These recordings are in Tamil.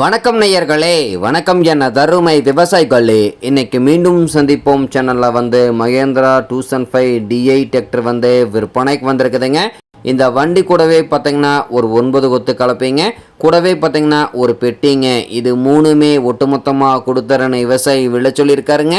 வணக்கம் நேயர்களே வணக்கம் என்ன தருமை விவசாயிகளே. இன்னைக்கு மீண்டும் சந்திப்போம். சேனலில் வந்து மகேந்திரா டூசன் ஃபைவ் டிஐ டிராக்டர் வந்து விற்பனைக்கு வந்திருக்குதுங்க. இந்த வண்டி கூடவே பார்த்தீங்கன்னா ஒரு ஒன்பது கொத்து கலப்பீங்க. கூடவே பார்த்தீங்கன்னா ஒரு பெட்டிங்க. இது மூணுமே ஒட்டுமொத்தமாக கொடுத்துறன்னு விவசாயி விழ சொல்லியிருக்காருங்க.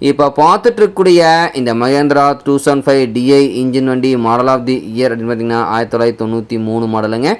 இப்போ பார்த்துட்டு இருக்கக்கூடிய இந்த Mahindra two seven five DI engine வண்டி மாடல் ஆஃப் தி இயர் அப்படின்னு பார்த்தீங்கன்னா ஆயிரத்தி தொள்ளாயிரத்தி தொண்ணூற்றி மூணு மாடலுங்க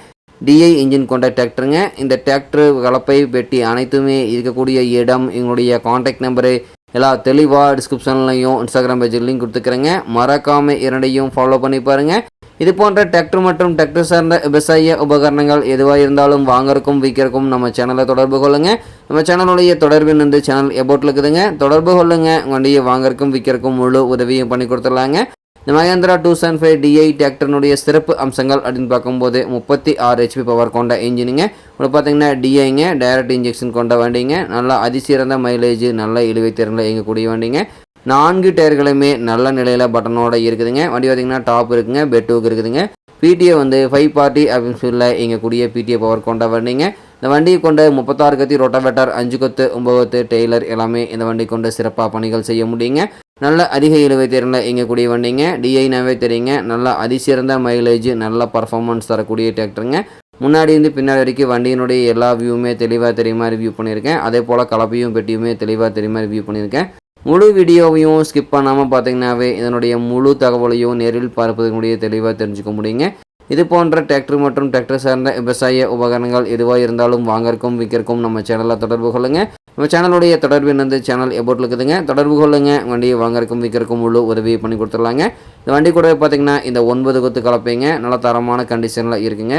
டிஐ இன்ஜின் கொண்ட டிராக்டருங்க இந்த டிராக்டர் கலப்பை பெட்டி அனைத்துமே இருக்கக்கூடிய இடம். எங்களுடைய காண்டாக்ட் நம்பரு எல்லா தெளிவாக டிஸ்கிரிப்ஷன்லையும் இன்ஸ்டாகிராம் பேஜில் லிங்க் கொடுத்துக்கிறேங்க. மறக்காமல் இரண்டையும் ஃபாலோ பண்ணி பாருங்கள் இது போன்ற டிராக்டர் மற்றும் டிராக்டர் சார்ந்த விவசாய உபகரணங்கள் எதுவாக இருந்தாலும் வாங்கறக்கும் விற்கிறக்கும் நம்ம சேனலை தொடர்பு கொள்ளுங்க. நம்ம சேனலுடைய தொடர்பின் வந்து சேனல் எபோட்டில் இருக்குதுங்க. தொடர்பு கொள்ளுங்கள் வண்டியை வாங்கறக்கும் விற்கிறக்கும் முழு உதவியும் பண்ணி கொடுத்துடலாங்க. இந்த Mahindra two seven five D டிராக்டர்னுடைய சிறப்பு அம்சங்கள் அப்படின்னு பார்க்கும்போது முப்பத்தி ஆறு ஹெச்பி பவர் கொண்ட இன்ஜினுங்க உங்களுக்கு பார்த்தீங்கன்னா டிஐங்க டைரக்ட் இன்ஜெக்ஷன் கொண்ட வண்டிங்க. நல்லா அதிசிறந்த மைலேஜ் நல்ல இழுவை திறனில் இயங்கக்கூடிய வண்டிங்க. நான்கு டயர்களுமே நல்ல நிலையில் பட்டனோட இருக்குதுங்க. வண்டி பார்த்தீங்கன்னா டாப் இருக்குங்க பெட்டுக்கு இருக்குதுங்க. பிடிஏ வந்து ஃபைவ் பார்ட்டி அப்படின்னு சொல்ல கூடிய பிடிஏ பவர் கொண்ட வண்டிங்க இந்த வண்டியை கொண்டு முப்பத்தாறு கத்தி ரொட்டவேட்டர் அஞ்சு கொத்து ஒம்பது கொத்து டெய்லர் எல்லாமே இந்த வண்டி கொண்டு சிறப்பாக பணிகள் செய்ய முடியுங்க. நல்ல அதிக இழுவை திறனில் இயங்கக்கூடிய வண்டிங்க. டிஐனாவே தெரியுங்க. நல்ல அதிசிறந்த மைலேஜ் நல்ல பர்ஃபார்மன்ஸ் தரக்கூடிய டிராக்டருங்க முன்னாடி இருந்து பின்னாடி வரைக்கும் வண்டியினுடைய எல்லா வியூவுமே தெளிவாக தெரியுமா ரிவ்யூ பண்ணியிருக்கேன். அதே போல் கலப்பையும் பெட்டியுமே தெளிவாக தெரியுமா ரிவ்யூ பண்ணியிருக்கேன். முழு வீடியோவையும் ஸ்கிப் பண்ணாமல் பார்த்தீங்கன்னாவே இதனுடைய முழு தகவலையும் நேரில் பார்ப்பதனுடைய தெளிவாக தெரிஞ்சுக்க முடியுங்க. இது போன்ற டிராக்டர் மற்றும் டிராக்டர் சார்ந்த விவசாய உபகரணங்கள் எதுவாக இருந்தாலும் வாங்கறக்கும் விற்கிறக்கும் நம்ம சேனலில் தொடர்பு கொள்ளுங்கள் நம்ம சேனலுடைய தொடர்பு வந்து சேனல் எபோட்டில் இருக்குதுங்க. தொடர்பு கொள்ளுங்க. வண்டியை வாங்கறக்கும் விற்கிறக்கும் முழு உதவியை பண்ணி கொடுத்துடலாங்க. இந்த வண்டி கூட பார்த்தீங்கன்னா இந்த ஒன்பது கொத்து கலப்பைங்க. நல்ல தரமான கண்டிஷனில் இருக்குங்க.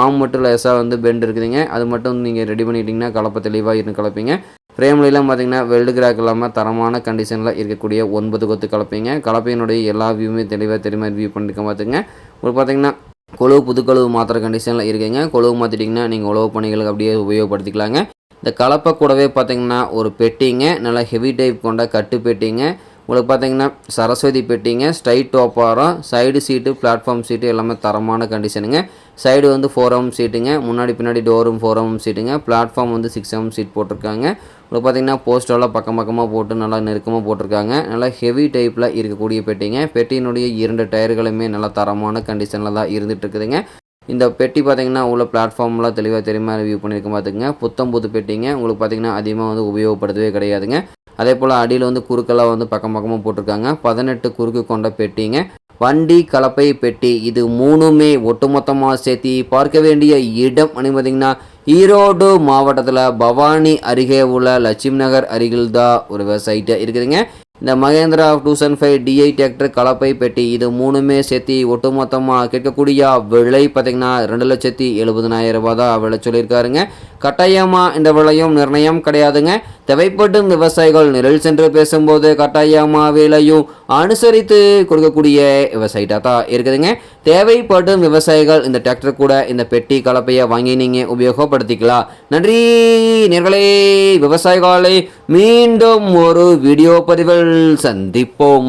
ஆம் மட்டும் லேசாக வந்து பெண்ட் இருக்குதுங்க. அது மட்டும் நீங்கள் ரெடி பண்ணிட்டீங்கன்னா கலப்பை தெளிவாக இருந்து கலப்பீங்க. ஃப்ரேம்லாம் பார்த்தீங்கன்னா வெல்டு கிராக் இல்லாமல் தரமான கண்டிஷனில் இருக்கக்கூடிய ஒன்பது கொத்து கலப்பைங்க. கலப்பையினுடைய எல்லா வியூவுமே தெளிவாக தெரியுமா வியூ பண்ணிருக்க பார்த்துங்க உங்களுக்கு பார்த்தீங்கன்னா கொழுவு புதுக்கழுவு மாத்திர கண்டிஷனில் இருக்குங்க. கொழுவு மாற்றிட்டிங்கன்னா நீங்கள் உழவு பணிகளுக்கு அப்படியே உபயோகப்படுத்திக்கலாங்க. இந்த கலப்பை கூடவே பார்த்தீங்கன்னா ஒரு பெட்டிங்க. நல்லா ஹெவி டைப் கொண்ட கட்டு பெட்டிங்க. உங்களுக்கு பார்த்தீங்கன்னா சரஸ்வதி பெட்டிங்க ஸ்ட்ரைட் டோப்பாரம் சைடு சீட்டு பிளாட்ஃபார்ம் சீட்டு எல்லாமே தரமான கண்டிஷனுங்க சைடு வந்து ஃபோர் எம் சீட்டுங்க முன்னாடி பின்னாடி டோரும் ஃபோர் எம் சீட்டுங்க பிளாட்ஃபார்ம் வந்து சிக்ஸ் எம் சீட் போட்டிருக்காங்க. உங்களுக்கு பார்த்தீங்கன்னா போஸ்டெல்லாம் பக்கம் பக்கமாக போட்டு நல்லா நெருக்கமாக போட்டிருக்காங்க. நல்லா ஹெவி டைப்பில் இருக்கக்கூடிய பெட்டிங்க. பெட்டியினுடைய இரண்டு டயர்களுமே நல்லா தரமான கண்டிஷனில் தான் இருந்துகிட்டு இருக்குதுங்க இந்த பெட்டி பார்த்தீங்கன்னா உள்ள பிளாட்ஃபார்ம்லாம் தெளிவாக தெரியுமா? ரிவ்யூ பண்ணியிருக்க பார்த்துங்க புத்தம் புது பெட்டிங்க. உங்களுக்கு பார்த்தீங்கன்னா அதிகமாக வந்து உபயோகப்படுத்தவே கிடையாதுங்க. அதே போல் அடியில் வந்து குறுக்கெல்லாம் வந்து பக்கம் பக்கமாக போட்டிருக்காங்க. பதினெட்டு குறுக்கு கொண்ட பெட்டிங்க. வண்டி கலப்பை பெட்டி இது மூணுமே ஒட்டுமொத்தமாக சேர்த்து பார்க்க வேண்டிய இடம். பார்த்தீங்கன்னா ஈரோடு மாவட்டத்தில் பவானி அருகே உள்ள லட்சுமி நகர் அருகில் தான் ஒரு விவசாயிட்டு இருக்குதுங்க. இந்த Mahindra two seven five DI tractor கலப்பை பெட்டி இது மூணுமே சேர்த்து ஒட்டுமொத்தமாக கேட்கக்கூடிய விலை பார்த்தீங்கன்னா ரெண்டு லட்சத்தி எழுபதனாயிரம் ரூபாய் தான் விலை சொல்லியிருக்காருங்க. கட்டாயமாக இந்த விலையும் நிர்ணயம் கிடையாதுங்க. தேவைப்படும் விவசாயிகள் நிழல் சென்று பேசும்போது கட்டாயமாக விலையும் அனுசரித்து கொடுக்கக்கூடிய விவசாயிட்டாக தான் இருக்குதுங்க. தேவைப்படும் விவசாயிகள் இந்த டிராக்டர் கூட இந்த பெட்டி கலப்பையை வாங்கி நீங்கள் உபயோகப்படுத்திக்கலாம். நன்றி நேர்களே. விவசாயிகளை மீண்டும் ஒரு வீடியோ பதிவில் சந்திப்போம்.